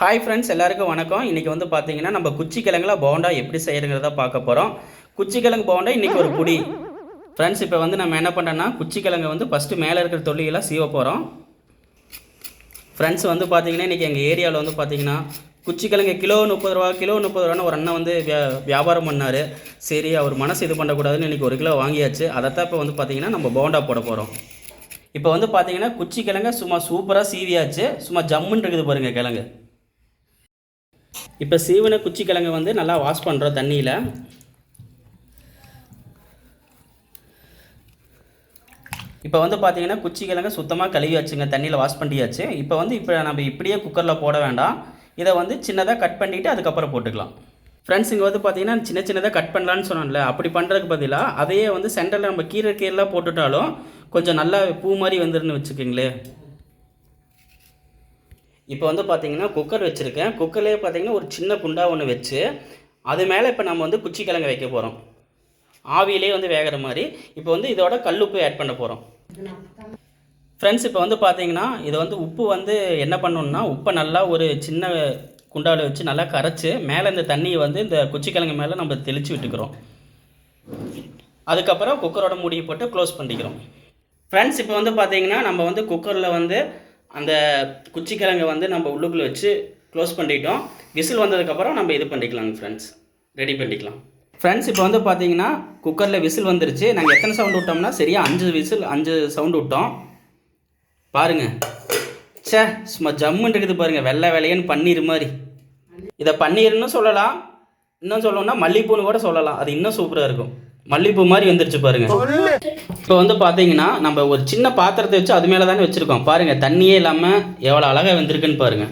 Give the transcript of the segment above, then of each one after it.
Hi friends எல்லாருக்கும் வணக்கம். இன்றைக்கி வந்து பார்த்தீங்கன்னா நம்ம குச்சி கிழங்குல போண்டா எப்படி செய்கிறங்கிறத பார்க்க போகிறோம் குச்சி கிழங்கு போண்டா இன்றைக்கி ஒரு குடி ஃப்ரெண்ட்ஸ் இப்போ வந்து நம்ம என்ன பண்ணுறோன்னா குச்சி கிழங்கு வந்து ஃபஸ்ட்டு மேலே இருக்கிற தொல்லியெல்லாம் சீவ போகிறோம் ஃப்ரெண்ட்ஸ் வந்து பார்த்தீங்கன்னா இன்றைக்கி எங்கள் ஏரியாவில் வந்து பார்த்தீங்கன்னா குச்சி கிழங்கு கிலோ முப்பது ரூபா கிலோ முப்பது ரூபான்னு ஒரு அண்ணன் வந்து வியா வியாபாரம் பண்ணார். சரி அவர் மனசு இது பண்ணக்கூடாதுன்னு இன்றைக்கி ஒரு கிலோ வாங்கியாச்சு. அதைத்தான் இப்போ வந்து பார்த்தீங்கன்னா நம்ம போண்டா போட போகிறோம் இப்போ வந்து பார்த்தீங்கன்னா குச்சி கிழங்கு சும்மா சூப்பராக சீவியாச்சு. சும்மா ஜம்முன்னு இருக்குது பாருங்கள் கிழங்கு. இப்போ சீவன குச்சி கிழங்கு வந்து நல்லா வாஷ் பண்ணுறோம் தண்ணியில். இப்போ வந்து பார்த்தீங்கன்னா குச்சி கிழங்கு சுத்தமாக கழுவி வச்சுங்க தண்ணியில் வாஷ் பண்ணியாச்சு. இப்போ வந்து இப்போ நம்ம இப்படியே குக்கரில் போட வேண்டாம். இதை வந்து சின்னதாக கட் பண்ணிவிட்டு அதுக்கப்புறம் போட்டுக்கலாம். ஃப்ரெண்ட்ஸ் இங்கே வந்து பார்த்தீங்கன்னா சின்ன சின்னதாக கட் பண்ணலான்னு சொன்னோம்ல அப்படி பண்ணுறதுக்கு பதிலாக அதையே வந்து சென்டரில் நம்ம கீரை கீரெலாம் போட்டுட்டாலும் கொஞ்சம் நல்லா பூ மாதிரி வந்துருன்னு வச்சுக்கோங்களேன். இப்போ வந்து பார்த்தீங்கன்னா குக்கர் வச்சுருக்கேன். குக்கர்லேயே பார்த்தீங்கன்னா ஒரு சின்ன குண்டா ஒன்று வச்சு அது மேலே இப்போ நம்ம வந்து குச்சி கிழங்கு வைக்க போகிறோம் ஆவியிலே வந்து வேகிற மாதிரி. இப்போ வந்து இதோட கல்லுப்பு ஆட் பண்ண போகிறோம் ஃப்ரெண்ட்ஸ் இப்போ வந்து பார்த்தீங்கன்னா இதை வந்து உப்பு வந்து என்ன பண்ணணும்னா உப்பை நல்லா ஒரு சின்ன குண்டாவில் வச்சு நல்லா கரைச்சி மேலே இந்த தண்ணியை வந்து இந்த குச்சிக்கிழங்கு மேலே நம்ம தெளித்து விட்டுக்கிறோம். அதுக்கப்புறம் குக்கரோட மூடியை போட்டு க்ளோஸ் பண்ணிக்கிறோம். ஃப்ரெண்ட்ஸ் இப்போ வந்து பார்த்தீங்கன்னா நம்ம வந்து குக்கரில் வந்து அந்த குச்சிக்கிழங்கை வந்து நம்ம உள்ளுக்குள்ளே வச்சு க்ளோஸ் பண்ணிட்டோம். விசில் வந்ததுக்கப்புறம் நம்ம இது பண்ணிக்கலாங்க ஃப்ரெண்ட்ஸ் ரெடி பண்ணிக்கலாம். ஃப்ரெண்ட்ஸ் இப்போ வந்து பார்த்தீங்கன்னா குக்கரில் விசில் வந்துருச்சு. நாங்கள் எத்தனை சவுண்ட் விட்டோம்னா சரியாக அஞ்சு விசில் அஞ்சு சவுண்ட் விட்டோம். பாருங்கள் ச்சே சும்மா ஜம்முன்னு இருக்குது வெள்ளை வெள்ளையன்னு பன்னீர் மாதிரி. இதை பன்னீர்னு சொல்லலாம். இன்னும் சொல்லணும்னா மல்லிப்பூன்னு கூட சொல்லலாம். அது இன்னும் சூப்பராக இருக்கும். மல்லிப்பூ மாதிரி வந்துருச்சு பாருங்க. இப்போ வந்து பார்த்தீங்கன்னா நம்ம ஒரு சின்ன பாத்திரத்தை வச்சு அது மேலே தானே வச்சுருக்கோம். பாருங்க தண்ணியே இல்லாமல் எவ்வளோ அழகாக வந்திருக்குன்னு பாருங்க.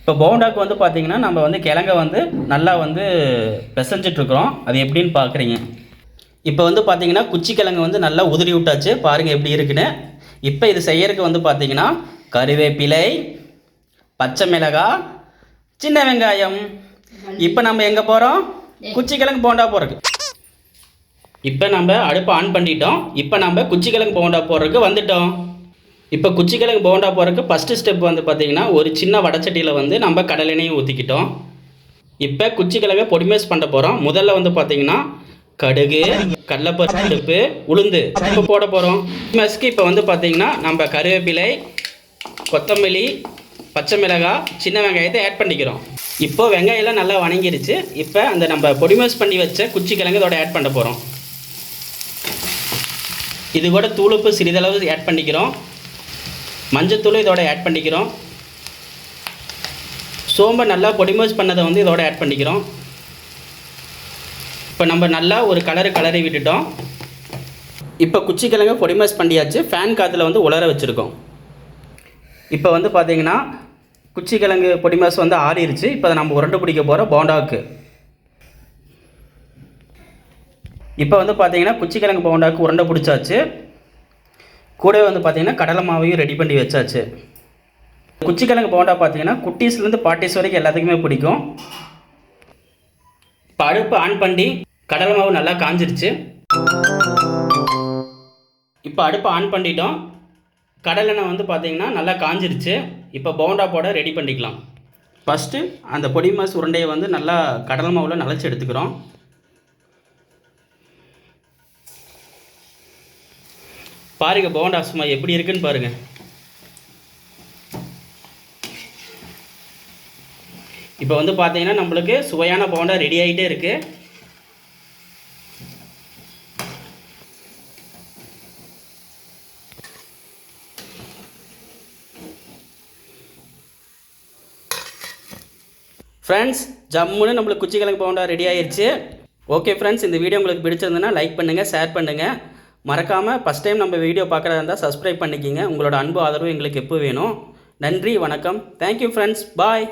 இப்போ போண்டாக்கு வந்து பார்த்தீங்கன்னா நம்ம வந்து கிழங்க வந்து நல்லா வந்து பிசைஞ்சிட்ருக்குறோம் அது எப்படின்னு பார்க்குறீங்க இப்போ வந்து பார்த்தீங்கன்னா குச்சி கிழங்கு வந்து நல்லா உதிரி விட்டாச்சு. பாருங்கள் எப்படி இருக்குன்னு. இப்போ இது செய்யறதுக்கு வந்து பார்த்தீங்கன்னா கருவேப்பிலை பச்சை மிளகாய் சின்ன வெங்காயம். இப்போ நம்ம எங்கே போகிறோம் குச்சி கிழங்கு போண்டா போகிறதுக்கு இப்போ நம்ம அடுப்பை ஆன் பண்ணிட்டோம். இப்போ நம்ம குச்சிக்கிழங்கு போண்டா போடுறதுக்கு வந்துட்டோம். இப்போ குச்சிக்கிழங்கு போண்டா போடுறதுக்கு ஃபஸ்ட்டு ஸ்டெப் வந்து பார்த்திங்கன்னா ஒரு சின்ன வடச்சட்டியில் வந்து நம்ம கடலெண்ணையும் ஊற்றிக்கிட்டோம் இப்போ குச்சிக்கிழங்கை பொடிமேஸ் பண்ண போகிறோம் முதல்ல வந்து பார்த்திங்கன்னா கடுகு கடலப்பருப்பு உளுந்து இப்போ போட போகிறோம் மெஸ்க்கு இப்போ வந்து பார்த்திங்கன்னா நம்ம கருவேப்பிலை கொத்தமல்லி பச்சை மிளகாய் சின்ன வெங்காயத்தை ஆட் பண்ணிக்கிறோம். இப்போ வெங்காயம்லாம் நல்லா வணங்கிருச்சு. இப்போ அந்த நம்ம பொடிமேஸ் பண்ணி வச்ச குச்சி கிழங்கு இதோட ஆட் பண்ண போகிறோம் இது கூட தூளுப்பு சிறிதளவு ஆட் பண்ணிக்கிறோம். மஞ்சத்தூள் இதோட ஆட் பண்ணிக்கிறோம். சோம்பை நல்லா பொடிமோஸ் பண்ணதை வந்து இதோட ஆட் பண்ணிக்கிறோம். இப்போ நம்ம நல்லா ஒரு கலரு கலரி விட்டுட்டோம். இப்போ குச்சி கிழங்கு பண்ணியாச்சு. ஃபேன் காற்றுல வந்து உலர வச்சுருக்கோம். இப்போ வந்து பார்த்திங்கன்னா குச்சி கிழங்கு வந்து ஆறிடுச்சு இப்போ அதை நம்ம உருண்டை பிடிக்க போகிறோம் போண்டாவுக்கு இப்போ வந்து பார்த்தீங்கன்னா குச்சி கிழங்கு போண்டாவுக்கு உருண்டை பிடிச்சாச்சு. கூடவே வந்து பார்த்தீங்கன்னா கடலை மாவையும் ரெடி பண்ணி வச்சாச்சு. குச்சிக்கிழங்கு போண்டா பார்த்தீங்கன்னா குட்டீஸ்லேருந்து பாட்டிஸ் வரைக்கும் எல்லாத்துக்குமே பிடிக்கும். இப்போ அடுப்பு ஆன் பண்ணி கடலை மாவு நல்லா காஞ்சிருச்சு. இப்போ அடுப்பை ஆன் பண்ணிட்டோம். கடலெண்ணெய் வந்து பார்த்தீங்கன்னா நல்லா காஞ்சிருச்சு. இப்போ போண்டா போட ரெடி பண்ணிக்கலாம். ஃபஸ்ட்டு அந்த பொடி மாஸ் உருண்டையை வந்து நல்லா கடலை மாவில் நனைச்சி எடுத்துக்கிறோம். பாருங்க போண்டா சும்மா எப்படி இருக்குன்னு பாருங்க. இப்போ வந்து பார்த்தீங்கன்னா நம்மளுக்கு சுவையான போண்டா ரெடி ஆகிட்டே இருக்குது ஃப்ரெண்ட்ஸ் ஜம்முன்னு நம்மளுக்கு குச்சி கிழங்கு போண்டா ரெடி ஆயிடுச்சு ஓகே ஃப்ரெண்ட்ஸ் இந்த வீடியோ உங்களுக்கு பிடிச்சிருந்ததுன்னா லைக் பண்ணுங்கள் ஷேர் பண்ணுங்கள் மறக்காமல் ஃபஸ்ட் டைம் நம்ம வீடியோ பார்க்குறதா இருந்தால் சப்ஸ்கிரைப் பண்ணிக்கிங்க. உங்களோட அன்பு ஆதரவு எங்களுக்கு எப்போ வேணும்? நன்றி வணக்கம். Thank you friends bye